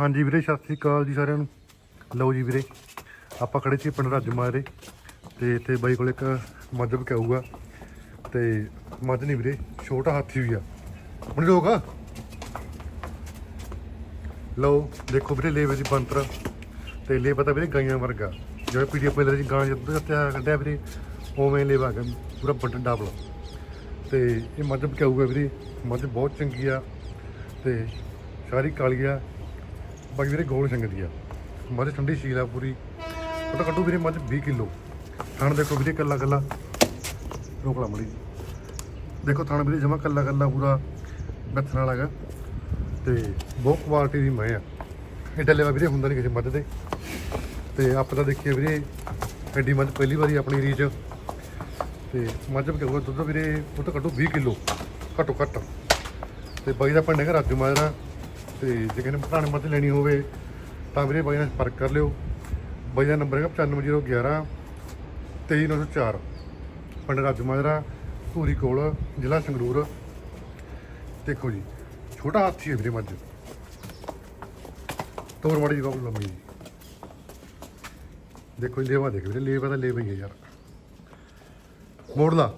ਹਾਂਜੀ ਵੀਰੇ, ਸਤਿ ਸ੍ਰੀ ਅਕਾਲ ਜੀ ਸਾਰਿਆਂ ਨੂੰ। ਲਓ ਜੀ ਵੀਰੇ, ਆਪਾਂ ਖੜੇ ਸੀ ਪਿੰਡ ਰਾਜਮਾਰੇ ਤੇ ਇੱਥੇ ਬਾਈ ਕੋਲ ਇੱਕ ਮੱਝ ਬਕਾਊਗਾ ਤੇ ਮੱਝ ਨਹੀਂ ਵੀਰੇ, ਛੋਟਾ ਹਾਥੀ ਵੀ ਆ। ਹੁਣ ਲੋਕ ਲਓ, ਦੇਖੋ ਵੀਰੇ ਲੇਵੇ ਦੀ ਬੰਤਰ ਤੇ ਲੇ ਪਤਾ ਵੀਰੇ ਗਾਈਆਂ ਵਰਗਾ। ਜਿਵੇਂ ਪੀਡੀਐਫ ਪਹਿਲੇ ਦੀ ਗਾਂ ਜਦੋਂ ਕੱਟਿਆ ਕੱਢਿਆ ਵੀਰੇ, ਉਵੇਂ ਲੇਵਾ ਹੈਗਾ, ਪੂਰਾ ਵੱਡਾ ਡਾਬਲਾ। ਤੇ ਇਹ ਮੱਝ ਬਕਾਊਗਾ ਵੀਰੇ, ਮੱਝ ਬਹੁਤ ਚੰਗੀ ਆ ਤੇ ਸਾਰੀ ਕਾਲੀ ਆ ਬਾਕੀ ਵੀਰੇ ਗੋਲ ਸੰਗਦੀ ਆ। ਮੱਝ ਠੰਡੀ ਸ਼ੀਲ ਆ ਪੂਰੀ। ਉਹ ਤਾਂ ਕੱਢੂ ਵੀਰੇ ਮੱਝ 20 ਕਿਲੋ। ਥਣ ਦੇਖੋ ਵੀਰੇ ਕੱਲਾ ਕੱਲਾ। ਰੋਕ ਲਾ ਮੜੀ ਦੇਖੋ ਥਣ ਵੀਰੇ ਜਮਾ ਕੱਲਾ ਕੱਲਾ ਪੂਰਾ ਬੱਥਣ ਵਾਲਾ ਹੈਗਾ। ਤੇ ਬਹੁਤ ਕੁਆਲਿਟੀ ਦੀ ਮੈਂ ਆ। ਇਹ ਡੱਲੇਵਾ ਵੀਰੇ ਹੁੰਦਾ ਨਹੀਂ ਕਿਸੇ ਮੱਝ ਦੇ। ਤੇ ਆਪਾਂ ਤਾਂ ਦੇਖੀਏ ਵੀਰੇ, ਐਡੀ ਮੱਝ ਪਹਿਲੀ ਵਾਰੀ ਆਪਣੀ ਰੀਚ ਤੇ ਮੱਝ ਬਕਾਊਗਾ ਦੁੱਧ ਵੀਰੇ, ਉਹ ਤਾਂ ਕੱਢੂ 20 ਕਿਲੋ। ਘੱਟੋ ਘੱਟ। ਤੇ ਬਾਈ ਦਾ ਪਿੰਡ ਹੈਗਾ ਰਾਜੂ ਮਾਜਰਾ। ਤੇ ਜੇ ਕਿਸੇ ਨੇ ਪੁਰਾਣੇ ਮੱਝ ਲੈਣੀ ਹੋਵੇ, ਤਾਂ ਵੀਰੇ ਬਾਈ ਨਾਲ ਸੰਪਰਕ ਕਰ ਲਿਓ। ਬਾਈ ਦਾ ਨੰਬਰ ਹੈਗਾ 95011 23904 ਪਿੰਡ ਰਾਜੂ ਮਾਜਰਾ, ਧੂਰੀ ਕੋਲ, ਜ਼ਿਲ੍ਹਾ ਸੰਗਰੂਰ। ਦੇਖੋ ਜੀ, ਛੋਟਾ ਹਾਥੀ ਹੈ ਵੀਰੇ ਮੱਝ। ਤੋਰ ਮਾੜੀ ਜੀ ਬਾਬੂ ਲੰਮੀ ਦੇਖੋ ਜੀ, ਲੇਵਾ ਦੇਖ ਵੀਰੇ, ਲੇਵਾ ਤਾਂ ਲੇਵਾ ਹੀ ਹੈ ਯਾਰ। ਮੋੜ ਲਾ